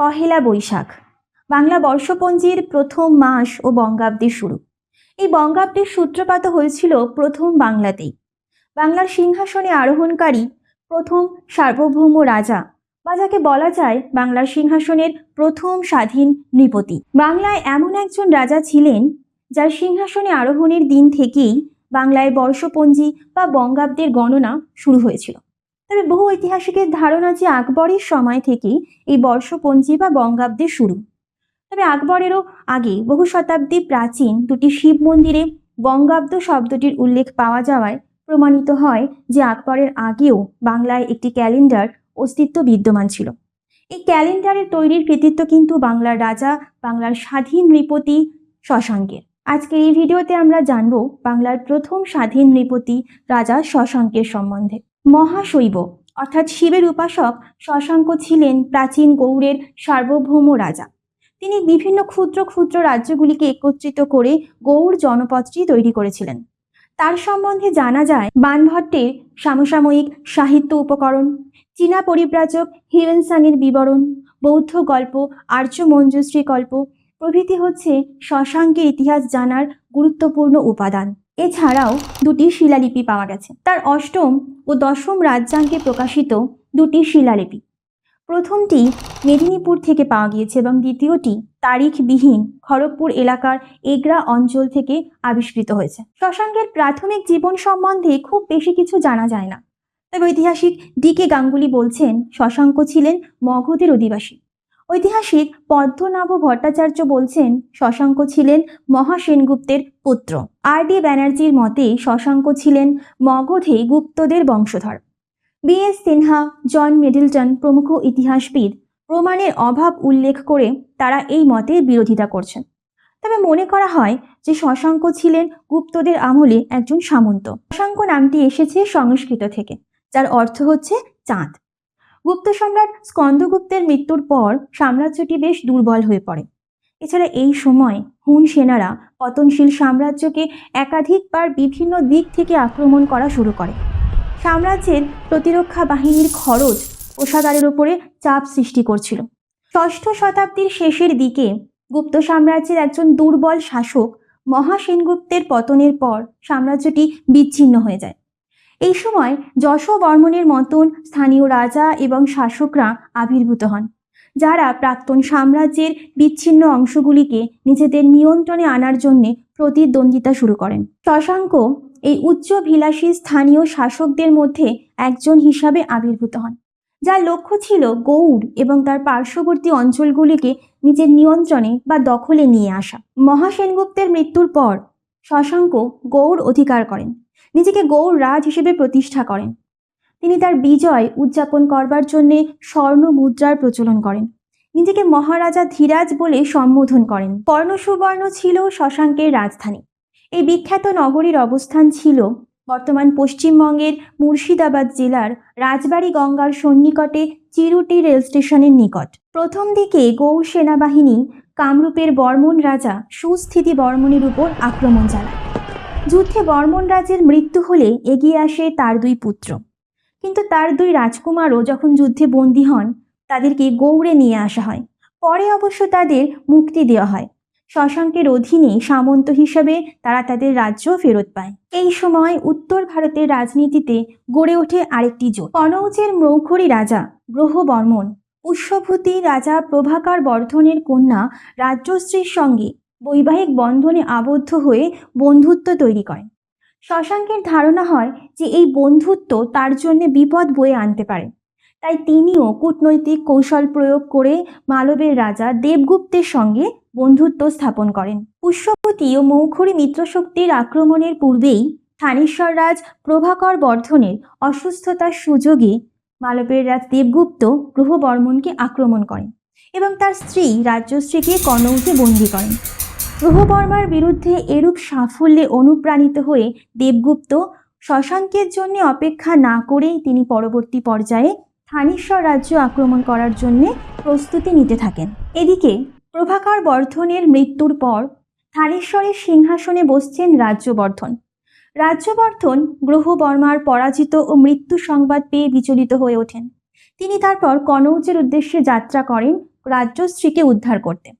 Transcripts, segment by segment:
পহেলা বৈশাখ। বাংলা বর্ষপঞ্জির প্রথম মাস ও বঙ্গাব্দের শুরু। এই বঙ্গাব্দের সূত্রপাত হয়েছিল প্রথম বাংলাতেই। বাংলার সিংহাসনে আরোহণকারী প্রথম সার্বভৌম রাজা বা যাকে বলা যায় বাংলার সিংহাসনের প্রথম স্বাধীন নৃপতি। বাংলায় এমন একজন রাজা ছিলেন যার সিংহাসনে আরোহণের দিন থেকেই বাংলায় বর্ষপঞ্জি বা বঙ্গাব্দের গণনা শুরু হয়েছিল। তবে বহু ঐতিহাসিকের ধারণা যে আকবরের সময় থেকেই এই বর্ষপঞ্জি বা বঙ্গাব্দের শুরু। তবে আকবরেরও আগে বহু শতাব্দী প্রাচীন দুটি শিব মন্দিরে বঙ্গাব্দ শব্দটির উল্লেখ পাওয়া যাওয়ায় প্রমাণিত হয় যে আকবরের আগেও বাংলায় একটি ক্যালেন্ডার অস্তিত্ব বিদ্যমান ছিল। এই ক্যালেন্ডারের তৈরির কৃতিত্ব কিন্তু বাংলার রাজা, বাংলার স্বাধীন নৃপতি শশাঙ্কের আজকের এই ভিডিওতে আমরা জানব বাংলার প্রথম স্বাধীন নৃপতি রাজা শশাঙ্কের সম্বন্ধে। মহাশৈব, অর্থাৎ শিবের উপাসক শশাঙ্ক ছিলেন প্রাচীন গৌড়ের সার্বভৌম রাজা। তিনি বিভিন্ন ক্ষুদ্র ক্ষুদ্র রাজ্যগুলিকে একত্রিত করে গৌড় জনপদটি তৈরি করেছিলেন। তার সম্বন্ধে জানা যায়, বানভট্টের সমসাময়িক সাহিত্য উপকরণ, চীনা পরিব্রাজক হিউয়েনসাংয়ের বিবরণ, বৌদ্ধ গল্প আর্য মঞ্জুশ্রী গল্প প্রভৃতি হচ্ছে শশাঙ্কের ইতিহাস জানার গুরুত্বপূর্ণ উপাদান। এছাড়াও দুটি শিলালিপি পাওয়া গেছে। তার অষ্টম ও দশম রাজ্যাঙ্কে প্রকাশিত দুটি শিলালিপি। প্রথমটি মেদিনীপুর থেকে পাওয়া গিয়েছে এবং দ্বিতীয়টি তারিখবিহীন খড়গপুর এলাকার এগরা অঞ্চল থেকে আবিষ্কৃত হয়েছে। শশাঙ্কের প্রাথমিক জীবন সম্বন্ধে খুব বেশি কিছু জানা যায় না। তবে ঐতিহাসিক ডি কে গাঙ্গুলি বলছেন, শশাঙ্ক ছিলেন মগধের অধিবাসী। ঐতিহাসিক পদ্মনাভ ভট্টাচার্য বলছেন, শশাঙ্ক ছিলেন মহাসেনগুপ্তের পুত্র। আর ডি ব্যানার্জির মতে, শশাঙ্ক ছিলেন মগধে গুপ্তদের বংশধর। B S Sinha, John Middleton প্রমুখ ইতিহাসবিদ, প্রমাণের অভাব উল্লেখ করে তারা এই মতের বিরোধিতা করছেন। তবে মনে করা হয় যে, শশাঙ্ক ছিলেন গুপ্তদের আমলে একজন সামন্ত। শশাঙ্ক নামটি এসেছে সংস্কৃত থেকে, যার অর্থ হচ্ছে চাঁদ। গুপ্ত সম্রাট স্কন্দগুপ্তের মৃত্যুর পর সাম্রাজ্যটি বেশ দুর্বল হয়ে পড়ে। এছাড়া এই সময় হুন সেনারা পতনশীল সাম্রাজ্যকে একাধিকবার বিভিন্ন দিক থেকে আক্রমণ করা শুরু করে। সাম্রাজ্যের প্রতিরক্ষা বাহিনীর খরচ কোষাগারের উপরে চাপ সৃষ্টি করছিল। ষষ্ঠ শতাব্দীর শেষের দিকে গুপ্ত সাম্রাজ্যের একজন দুর্বল শাসক মহাসেনগুপ্তের পতনের পর সাম্রাজ্যটি বিচ্ছিন্ন হয়ে যায়। এই সময় যশবর্মনের মতন স্থানীয় রাজা এবং শাসকরা আবির্ভূত হন, যারা প্রাক্তন সাম্রাজ্যের বিচ্ছিন্ন অংশগুলিকে নিজেদের নিয়ন্ত্রণে আনার জন্য প্রতিদ্বন্দ্বিতা শুরু করেন। শশাঙ্ক এই উচ্চভিলাষী স্থানীয় শাসকদের মধ্যে একজন হিসাবে আবির্ভূত হন, যার লক্ষ্য ছিল গৌড় এবং তার পার্শ্ববর্তী অঞ্চলগুলিকে নিজের নিয়ন্ত্রণে বা দখলে নিয়ে আসা। মহাসেনগুপ্তের মৃত্যুর পর শশাঙ্ক গৌড় অধিকার করেন। নিজেকে গৌড় রাজ হিসেবে প্রতিষ্ঠা করেন। তিনি তার বিজয় উদযাপন করবার জন্যে স্বর্ণ মুদ্রার প্রচলন করেন। নিজেকে মহারাজা ধীরাজ বলে সম্বোধন করেন। কর্ণসুবর্ণ ছিল শশাঙ্কের রাজধানী। এই বিখ্যাত নগরীর অবস্থান ছিল বর্তমান পশ্চিমবঙ্গের মুর্শিদাবাদ জেলার রাজবাড়ী গঙ্গার সন্নিকটে চিরুটি রেল স্টেশনের নিকট। প্রথম দিকে গৌড় সেনাবাহিনী কামরূপের বর্মন রাজা সুস্থিতি বর্মনের উপর আক্রমণ চালায়। যুদ্ধে বর্মন রাজের মৃত্যু হলে এগিয়ে আসে তার দুই পুত্র। কিন্তু তার দুই রাজকুমারও যখন যুদ্ধে বন্দী হন, তাদেরকে গৌড়ে নিয়ে আসা হয়। পরে অবশ্য তাদের মুক্তি দেওয়া হয়। শশাঙ্কের অধীনে সামন্ত হিসেবে তারা তাদের রাজ্য ফেরত পায়। এই সময় উত্তর ভারতের রাজনীতিতে গড়ে ওঠে আরেকটি জোট। কনৌজের মৌখরী রাজা গ্রহ বর্মন পুষ্যভূতি রাজা প্রভাকর বর্ধনের কন্যা রাজ্যশ্রীর সঙ্গে বৈবাহিক বন্ধনে আবদ্ধ হয়ে বন্ধুত্ব তৈরি করেন শশাঙ্কের ধারণা হয় যে এই বন্ধুত্ব তার জন্য বিপদ বয়ে আনতে পারে। তাই তিনিও কূটনৈতিক কৌশল প্রয়োগ করে মালবের রাজা দেবগুপ্তের সঙ্গে বন্ধুত্ব স্থাপন করেন। পুষ্যপতি ও মৌখরী মিত্রশক্তির আক্রমণের পূর্বেই থানেশ্বর রাজ প্রভাকর বর্ধনের অসুস্থতার সুযোগে মালবের রাজ দেবগুপ্ত গ্রহবর্মনকে আক্রমণ করেন এবং তার স্ত্রী রাজ্যশ্রীকে কনৌজে বন্দী করেন। গ্রহবর্মার বিরুদ্ধে এরূপ সাফল্যে অনুপ্রাণিত হয়ে দেবগুপ্ত শশাঙ্কের জন্য অপেক্ষা না করেই তিনি পরবর্তী পর্যায়ে থানেশ্বর রাজ্য আক্রমণ করার জন্য প্রস্তুতি নিতে থাকেন। এদিকে প্রভাকর বর্ধনের মৃত্যুর পর থানেশ্বরের সিংহাসনে বসছেন রাজ্যবর্ধন। রাজ্যবর্ধন গ্রহবর্মার পরাজিত ও মৃত্যু সংবাদ পেয়ে বিচলিত হয়ে ওঠেন। তিনি তারপর কনৌজের উদ্দেশ্যে যাত্রা করেন রাজ্যশ্রীকে উদ্ধার করতে।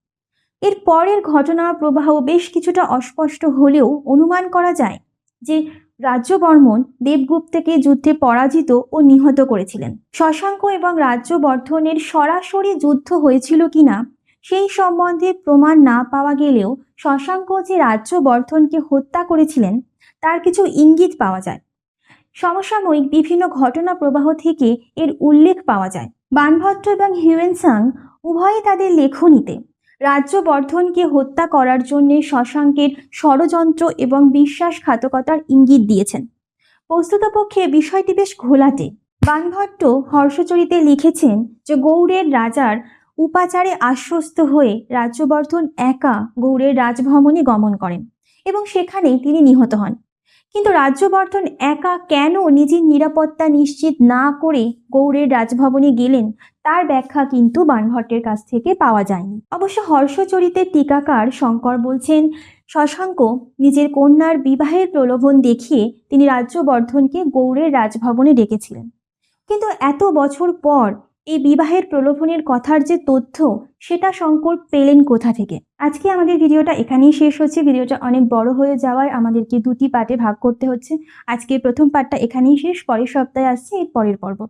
এর পরের ঘটনা প্রবাহ বেশ কিছুটা অস্পষ্ট হলেও অনুমান করা যায় যে রাজ্যবর্মন দেবগুপ্তকে যুদ্ধে পরাজিত ও নিহত করেছিলেন। শশাঙ্ক এবং রাজ্যবর্ধনের সরাসরি যুদ্ধ হয়েছিল কিনা সেই সম্বন্ধে প্রমাণ না পাওয়া গেলেও শশাঙ্ক যে রাজ্যবর্ধনকে হত্যা করেছিলেন, তার কিছু ইঙ্গিত পাওয়া যায়। সমসাময়িক বিভিন্ন ঘটনা প্রবাহ থেকে এর উল্লেখ পাওয়া যায়। বানভট্ট এবং হিউয়েনসাং উভয়ই তাদের লেখনীতে রাজ্যবর্ধনকে হত্যা করার জন্য শশাঙ্কের ষড়যন্ত্র এবং বিশ্বাসঘাতকতার ইঙ্গিত দিয়েছেন। বস্তুতপক্ষে বিষয়টি বেশ ঘোলাটে। বানভট্ট হর্ষচরিতে লিখেছেন যে, গৌড়ের রাজার উপাচারে আশ্বস্ত হয়ে রাজ্যবর্ধন একা গৌড়ের রাজভবনে গমন করেন এবং সেখানেই তিনি নিহত হন। কিন্তু রাজ্যবর্ধন একা কেন নিজের নিরাপত্তা নিশ্চিত না করে গৌড়ের রাজভবনে গেলেন? তার ব্যাখ্যা কিন্তু বানভট্টের কাছ থেকে পাওয়া যায়নি। অবশ্য হর্ষচরিতের টিকাকার শঙ্কর বলছেন, শশাঙ্ক নিজের কন্যার বিবাহের প্রলোভন দেখিয়ে তিনি রাজ্যবর্ধনকে গৌড়ের রাজভবনে ডেকেছিলেন। কিন্তু এত বছর পর এই বিবাহের প্রলোভনের কথার যে তথ্য, সেটা শঙ্কর পেলেন কোথা থেকে? আজকে আমাদের ভিডিওটা এখানেই শেষ হচ্ছে। ভিডিওটা অনেক বড় হয়ে যাওয়ায় আমাদেরকে দুটি পার্টে ভাগ করতে হচ্ছে। আজকে প্রথম পার্টটা এখানেই শেষ, পরের সপ্তাহে আসছে এর পরের পর্ব।